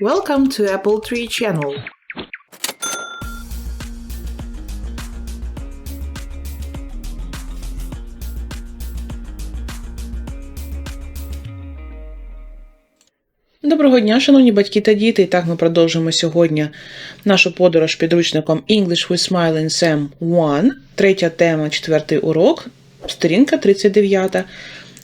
Welcome to Apple Tree Channel. Доброго дня, шановні батьки та діти. І так ми продовжуємо сьогодні нашу подорож підручником English with Smiling Sam 1, третя тема, четвертий урок, сторінка 39.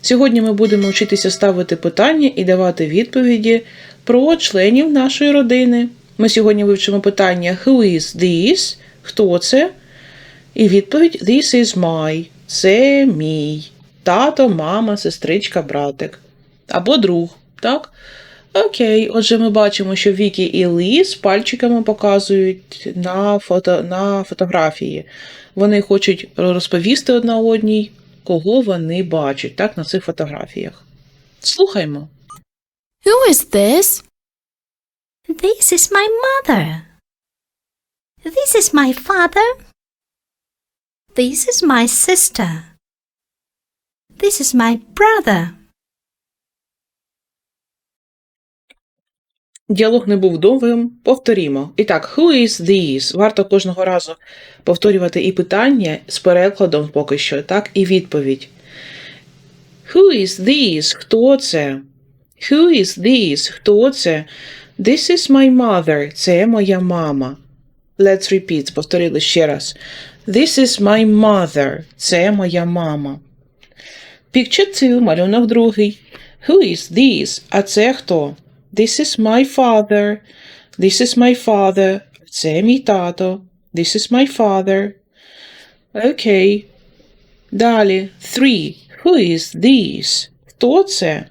Сьогодні ми будемо вчитися ставити питання і давати відповіді про членів нашої родини. Ми сьогодні вивчимо питання Who is this? Хто це? І відповідь This is my. Це мій. Тато, мама, сестричка, братик. Або друг. Так? Окей, отже, ми бачимо, що Вікі і Ліз пальчиками показують на, фото, на фотографії. Вони хочуть розповісти одна одній, кого вони бачать, так, на цих фотографіях. Слухаймо. Who is this? This is my mother. This is my father. This is my sister. This is my brother. Діалог не був довгим. Повторімо. І так, who is this? Варто кожного разу повторювати і питання з перекладом поки що, так, і відповідь. Who is this? Хто це? Who is this? Хто це? This is my mother. Це моя мама. Let's repeat. Повторили ще раз. This is my mother. Це моя мама. Picture 2, малюнок другий. Who is this? А це хто? This is my father. This is my father. Це мій тато. This is my father. Окей. Далі. Three. Who is this? Хто це?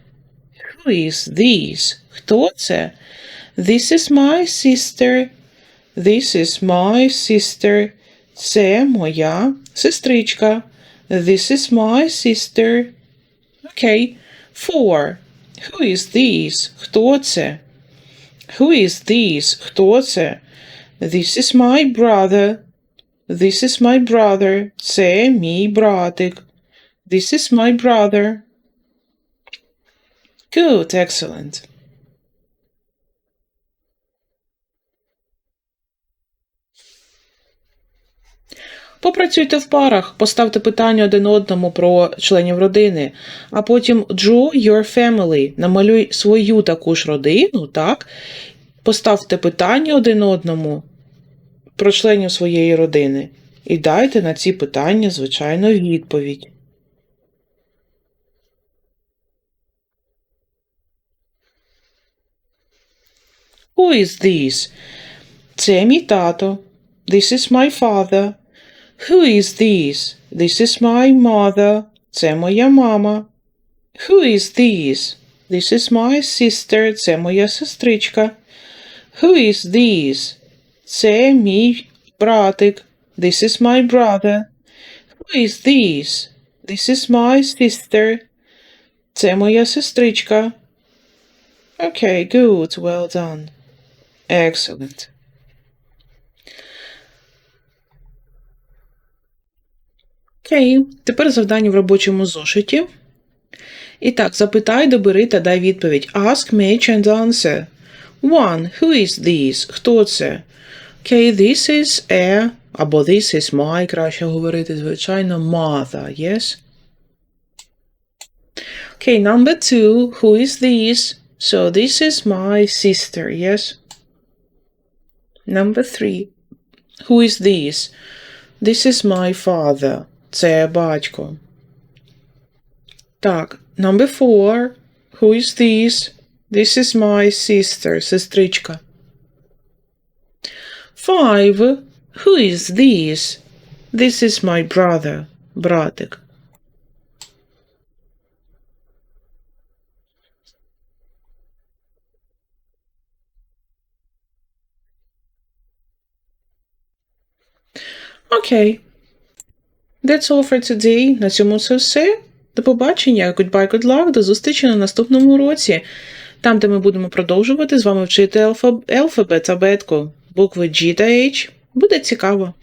Who is this? Хто це? This is my sister. This is my sister. Це моя сестричка. This is my sister. Окей. Four. Who is this? Хто це? Who is this? Хто це? This is my brother. This is my brother. Це мій братик. This is my brother. Good, excellent. Попрацюйте в парах, поставте питання один одному про членів родини, а потім draw your family, намалюй свою таку ж родину, так? Поставте питання один одному про членів своєї родини і дайте на ці питання, звичайно, відповідь. Who is this? Це мій тато. This is my father. Who is this? This is my mother. Це моя мама. Who is this? This is my sister. Це моя сестричка. Who is this? Це мій братик. This is my brother. Who is this? This is my sister. Це моя сестричка. Okay, good. Well done. Excellent. Окей, тепер завдання в робочому зошиті. І так, запитай, добери та дай відповідь. Ask, match and answer. One. Who is this? Хто це? Okay, this is a, або this is my, краще говорити, звичайно, mother, yes? Okay, number two. Who is this? So this is my sister, yes? Number three. Who is this? This is my father. Це батько. Так, number four. Who is this? This is my sister, сестричка. Five. Who is this? This is my brother, братик. Окей. That's all for today. На цьому це все. До побачення. Goodbye, good luck. До зустрічі на наступному уроці. Там, де ми будемо продовжувати з вами вчити алфаб... алфабет, абетку, букви G та H. Буде цікаво.